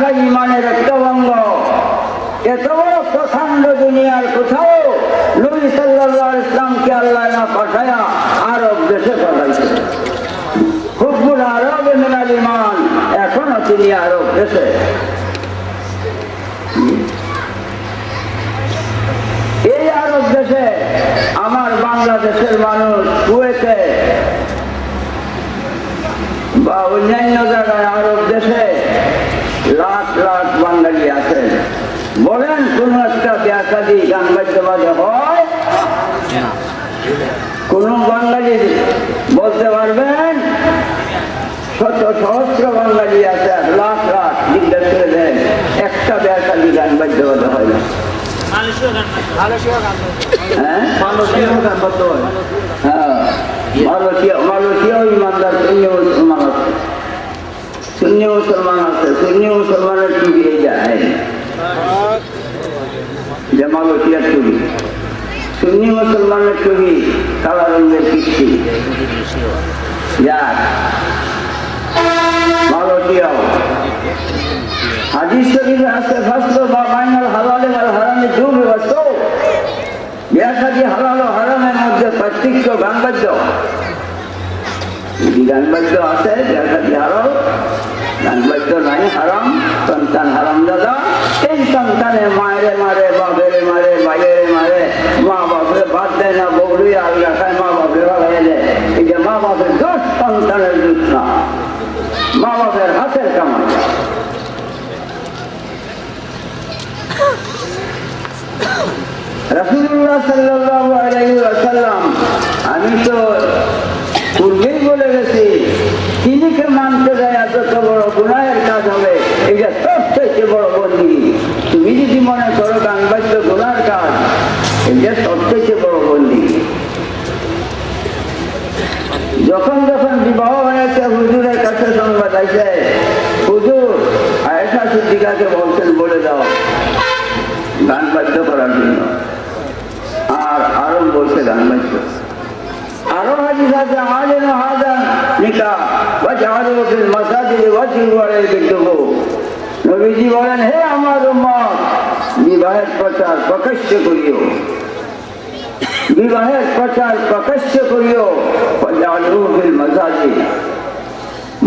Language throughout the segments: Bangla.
রাখা ইমানের একটা অঙ্গ। এত বড় প্রচণ্ড দুনিয়ার কোথাও নবী সাল্লাহ ইসলামকে আল্লাহ না পাঠায়া আরব দেশে পাঠাইছে। হুকুল আরব মিনাল ইমান এখনও তিনি আরব দেশে। এই আরব দেশে আমার বাংলাদেশের মানুষ কুয়েতে বা অন্যান্য জায়গায় আরব দেশে লাখ লাখ বাঙালি আছেন বলেন কোন একটা ব্যাসাদি গান বাদ্যবাদে হয় কোন বাঙালি বলতে পারবেন? শত সহস্র বাঙালি আছে, লাখ লাখ জিজ্ঞেস করে দেন। একটা ব্যাসাদি গান বাদ্যবাদে হয় না। হ্যাঁ? হ্যাঁ। মালয়েশিয়া আছে। শূন্য মুসলমান আছে, শূন্য মুসলমানের টুবি এই যায়। যে মালয়েশিয়ার টুবি সুন্নি মুসলমানের টুবি কালা রঙের কৃষ্টি যাক মালয়েশিয়াও হাদিস শরীফে আছে ফাসল বা বাইনাল হালালে ওয়াল হারামে যুগ ব্যবস্থ বিয়াসাদি হালাল ও হারামের মধ্যে পার্থক্য গানবাদ্য গানবাদ্য আছে বিয়াসাদি হালাল গানবাদ্য নাই হারাম সন্তান হারাম দাদা এই সন্তানে মায়েরে মারে বাপের দোষ সন্তানের দোষ না। মা বাপের হাতের কামাই। আমি তো পূর্বেই বলে গেছি তিনিকে মানতে যায় এত বড় গুণায়ের কাজ হবে, এটা সব থেকে বড় বন্দি। তুমি যদি মনে করো গান বাদ্য গুণার কাজ, এটা সব থেকে বড় বন্দি। যখন যখন বিবাহ হয়েছে, হুজুরের কাছে সংবাদ আছে হুজুর, আয়েশা সিদ্দিকাকে বলছেন, বলে দাও। গান বাদ্য করার জন্য। আর আরও বলছে গান বাদ্য। আরও হাদিস আছে আলেন হাদান নিকা ওয়াজআলু ফিল মাসাজিদ ওয়াজহু আলাইহি বিদ্দুহু নবীজি বলেন, হে আমার উম্মত, বিবাহের প্রচার প্রকাশ্য করিও। বিবাহের প্রচার প্রকাশ্য করিও ফিল মাসাজিদ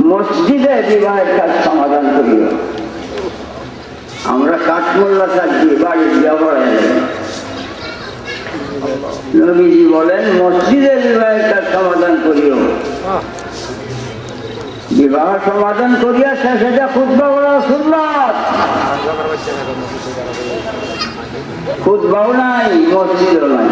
মসজিদে বিবাহের কাজ সমাধান করিও। আমরা কাঠমোল্লা থাকি বাড়ির ব্যবহার নবীজি বলেন মসজিদের বিবাহের কাজ সমাধান করিও। বিবাহ সমাধান করিয়া শেষে যা খুদ্া বলা সুন্নাত। খুদ্াও নাই, মসজিদও নাই।